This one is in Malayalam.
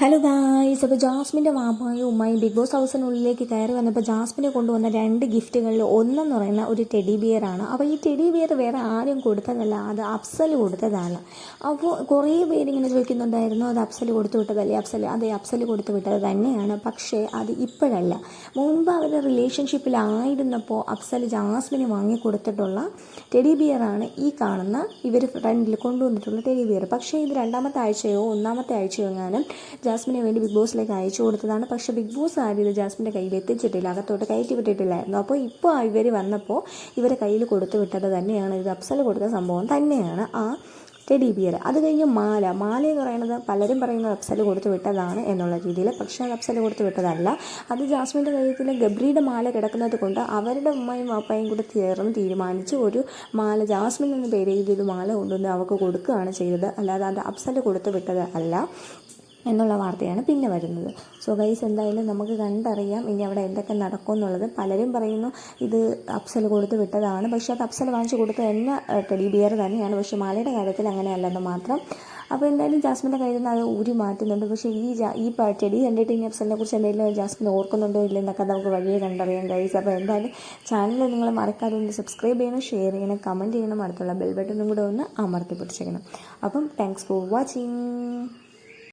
ഹലോ ഗായ്സ് അപ്പോൾ ജാസ്മിന്റെ വാപ്പായും ഉമ്മായും ബിഗ് ബോസ് ഹൗസിനുള്ളിലേക്ക് കയറി വന്നപ്പോൾ ജാസ്മിനെ കൊണ്ടുവന്ന രണ്ട് ഗിഫ്റ്റുകളിൽ ഒന്നെന്ന് പറയുന്ന ഒരു ടെഡി ബിയർ ആണ്. അപ്പോൾ ഈ ടെഡി ബിയർ വേറെ ആരും കൊടുത്തതല്ല അത് അപ്സൽ കൊടുത്തതാണ്. അപ്പോൾ കുറേ പേരിങ്ങനെ ചോദിക്കുന്നുണ്ടായിരുന്നു അത് അപ്സൽ കൊടുത്തു വിട്ടതല്ലേ? അപ്സൽ അതെ അപ്സൽ കൊടുത്തു വിട്ടത് തന്നെയാണ് പക്ഷേ അത് ഇപ്പോഴല്ല. മുമ്പ് അവരുടെ റിലേഷൻഷിപ്പിലായിരുന്നപ്പോൾ അപ്സൽ ജാസ്മിന് വാങ്ങി കൊടുത്തിട്ടുള്ള ടെഡി ബിയറാണ് ഈ കാണുന്ന ഇവർ ഫ്രണ്ടിൽ കൊണ്ടുവന്നിട്ടുള്ള ടെഡി ബിയർ പക്ഷേ ഇത് രണ്ടാമത്തെ ആഴ്ചയോ ഒന്നാമത്തെ ആഴ്ചയോ എങ്ങാനും ജാസ്മിന് വേണ്ടി ബിഗ് ബോസിലേക്ക് അയച്ചു കൊടുത്തതാണ്. പക്ഷേ ബിഗ് ബോസ് ആരും ഇത് ജാസ്മിന്റെ കയ്യിൽ എത്തിച്ചിട്ടില്ല. അകത്തോട്ട് കയറ്റി വിട്ടിട്ടില്ലായിരുന്നു. അപ്പോൾ ഇപ്പോൾ ഇവർ വന്നപ്പോൾ ഇവരെ കയ്യിൽ കൊടുത്തു വിട്ടത് തന്നെയാണ്. ഇത് അപ്സൽ കൊടുത്ത സംഭവം തന്നെയാണ് ആ ടെഡി ബിയർ. അത് കഴിഞ്ഞ് മാല. മാല എന്ന് പറയുന്നത് പലരും പറയുന്നത് അപ്സൽ കൊടുത്ത് വിട്ടതാണ് എന്നുള്ള രീതിയിൽ. പക്ഷേ അത് അപ്സൽ കൊടുത്ത് വിട്ടതല്ല. അത് ജാസ്മിന്റെ കയ്യിൽ ഗബ്രിയുടെ മാല കിടക്കുന്നത് കൊണ്ട് അവരുടെ ഉമ്മയും വാപ്പയും കൂടെ ചേർന്ന് തീരുമാനിച്ച് ഒരു മാല ജാസ്മിൻ എന്ന പേര് മാല കൊണ്ടുവന്ന് അവൾക്ക് കൊടുക്കുകയാണ് ചെയ്തത്. അല്ലാതെ അത് അപ്സൽ കൊടുത്ത് വിട്ടത് അല്ല. എന്നുള്ള വാർത്തയാണ് പിന്നെ വരുന്നത്. സോ ഗൈസ് എന്തായാലും നമുക്ക് കണ്ടറിയാം ഇനി അവിടെ എന്തൊക്കെ നടക്കും എന്നുള്ളത്. പലരും പറയുന്നു ഇത് അപ്സൽ കൊടുത്ത് വിട്ടതാണ്. പക്ഷേ അത് അപ്സൽ വാങ്ങിച്ചു കൊടുത്ത എന്നെ ടെഡി ബിയർ തന്നെയാണ്. പക്ഷേ മാലയുടെ കാര്യത്തിൽ അങ്ങനെയല്ലെന്ന് മാത്രം. അപ്പോൾ എന്തായാലും ജാസ്മിന്റെ കയ്യിൽ നിന്ന് അത് ഊരി മാറ്റുന്നുണ്ട്. പക്ഷേ ഈ ഈ ചെടി കണ്ടിട്ട് ഇനി അപ്സലിനെ കുറിച്ച് എന്തെങ്കിലും ജാസ്മിൻ ഓർക്കുന്നുണ്ടോ ഇല്ലെന്നൊക്കെ നമുക്ക് വഴിയെ കണ്ടറിയാം ഗൈസ് അപ്പോൾ എന്തായാലും ചാനൽ നിങ്ങൾ മറക്കാതെ ഒന്ന് സബ്സ്ക്രൈബ് ചെയ്യണം ഷെയർ ചെയ്യണം കമന്റ് ചെയ്യണം. അടുത്തുള്ള ബെൽ ബട്ടണും കൂടെ ഒന്ന് അമർത്തി പിടിച്ചേക്കണം. അപ്പം താങ്ക്സ് ഫോർ വാച്ചിങ്